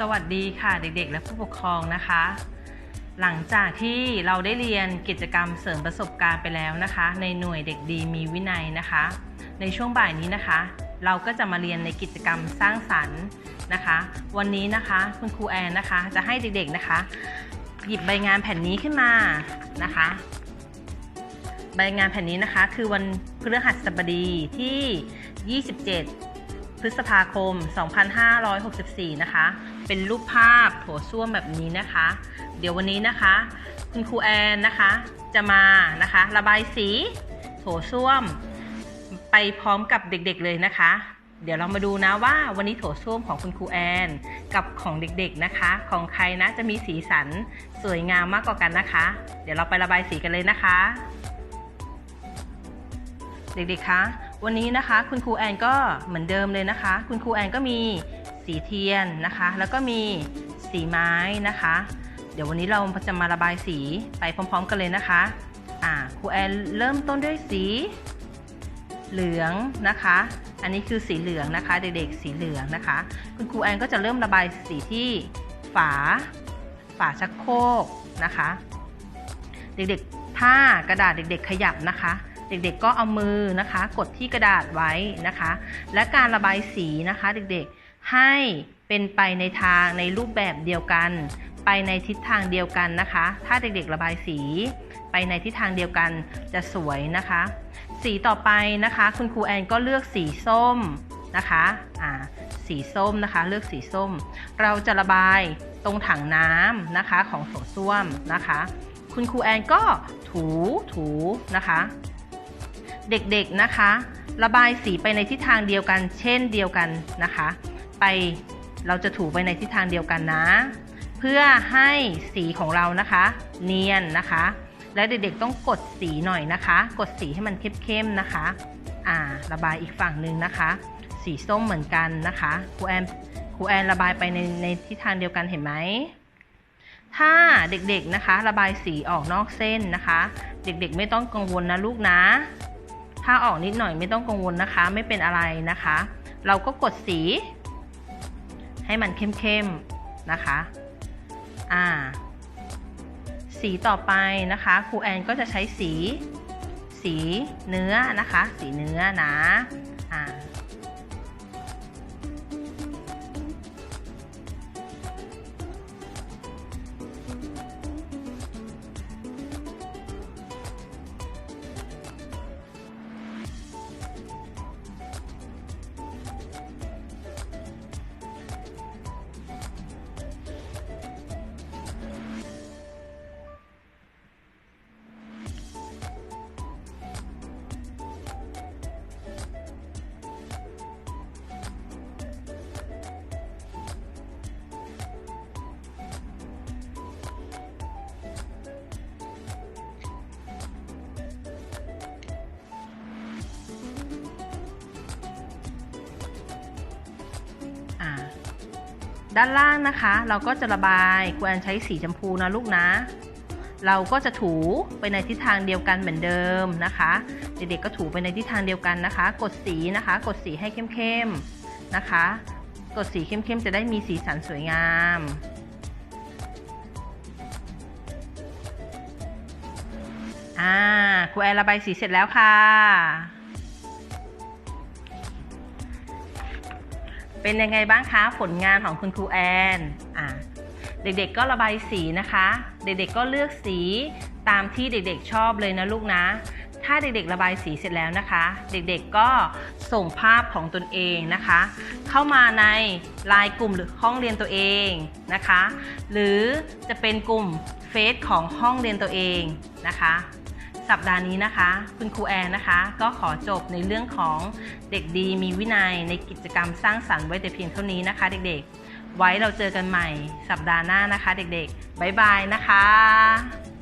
สวัสดีค่ะเด็กๆ และผู้ปกครองนะคะ หลังจากที่เราได้เรียนกิจกรรมเสริมประสบการณ์ไปแล้วนะคะ ในหน่วยเด็กดีมีวินัยนะคะ ในช่วงบ่ายนี้นะคะ เราก็จะมาเรียนในกิจกรรมสร้างสรรค์นะคะ วันนี้นะคะคุณครูแอนนะคะจะให้เด็กๆนะคะ หยิบใบงานแผ่นนี้ขึ้นมานะคะ ใบงานแผ่นนี้นะคะ คือวันพฤหัสบดีที่ 27 พฤษภาคม 2564 นะคะ เป็นรูปภาพโถส้วมแบบนี้นะคะ เดี๋ยววันนี้นะคะ คุณครูแอนนะคะ จะมานะคะ ระบายสีโถส้วม ไปพร้อมกับเด็กๆเลยนะคะ เดี๋ยวเรามาดูนะว่าวันนี้โถส้วมของคุณครูแอน กับของเด็กๆนะคะ ของใครนะจะมีสีสันสวยงามมากกว่ากันนะคะ เดี๋ยวเราไประบายสีกันเลยนะคะ เด็กๆคะ วันนี้นะคะคุณครูแอนก็เหมือนเดิมเลยนะคะ คุณครูแอนก็มีสีเทียนนะคะ แล้วก็มีสีไม้นะคะ เดี๋ยววันนี้เราจะมาระบายสีไปพร้อม ๆ กันเลยนะคะอ่าครูแอนเริ่มต้นด้วยสี เหลืองนะคะ อันนี้คือสีเหลืองนะคะ เด็กๆสีเหลืองนะคะ คุณครูแอนก็จะเริ่มระบายสีที่ฝา ฝาชักโครกนะคะ เด็กๆ ถ้ากระดาษเด็ก ๆ ขยับนะคะ เด็กๆก็เอามือนะคะ กดที่กระดาษไว้นะคะ และการระบายสีนะคะเด็กๆให้เป็นไปในทางในรูปแบบเดียวกัน ไปในทิศทางเดียวกันนะคะ ถ้าเด็กๆระบายสี ไปในทิศทางเดียวกันจะสวยนะคะ สีต่อไปนะคะ คุณครูแอนก็เลือกสีส้มนะคะอ่าสีส้มนะคะ เลือกสีส้ม เราจะระบายตรงถังน้ำนะคะของโถส้วมนะคะ คุณครูแอนก็ถูถูนะคะ เด็กๆนะคะ ระบายสีไปในทิศทางเดียวกัน เช่นเดียวกันนะคะ ไปเราจะถูไปในทิศทางเดียวกันนะ เพื่อให้สีของเรานะคะ เนียนนะคะ และเด็กๆต้องกดสีหน่อยนะคะ กดสีให้มันเข้มๆนะคะอ่าระบายอีกฝั่งหนึ่งนะคะ สีส้มเหมือนกันนะคะครูแอนครูแอนระบายไปในในทิศทางเดียวกันเห็นไหมถ้าเด็กๆนะคะ ระบายสีออกนอกเส้นนะคะ เด็กๆไม่ต้องกังวลนะลูกนะ ถ้าออกนิดหน่อยไม่ต้องกังวลนะคะ ไม่เป็นอะไรนะคะ เราก็กดสี ให้มันเข้มๆนะคะ อ่า สีต่อไปนะคะครูแอนก็จะใช้สี สีเนื้อนะคะ สีเนื้อนะ อ่า ด้านล่างนะคะ เราก็จะระบายครูแอนใช้สีชมพูนะลูกนะ เราก็จะถูไปในทิศทางเดียวกันเหมือนเดิมนะคะ เด็กๆก็ถูไปในทิศทางเดียวกันนะคะ กดสีนะคะ กดสีให้เข้มๆนะคะ กดสีเข้มๆจะได้มีสีสันสวยงามอ่าครูแอนระบายสีเสร็จแล้วค่ะ เป็นยังไงบ้างคะ ผลงานของคุณครูแอนอ่าเด็กๆก็ระบายสีนะคะ เด็กๆก็เลือกสีตามที่เด็กๆชอบเลยนะลูกนะ ถ้าเด็กๆระบายสีเสร็จแล้วนะคะ เด็กๆก็ส่งภาพของตนเองนะคะ เข้ามาในไลน์กลุ่มหรือห้องเรียนตัวเองนะคะ หรือจะเป็นกลุ่มเฟซของห้องเรียนตัวเองนะคะ สัปดาห์นี้นะคะ คุณครูแอนนะคะ ก็ขอจบในเรื่องของเด็กดีมีวินัยในกิจกรรมสร้างสรรค์ไว้แต่เพียงเท่านี้นะคะ เด็กๆ ไว้เราเจอกันใหม่สัปดาห์หน้านะคะ เด็กๆบ๊ายบายนะคะ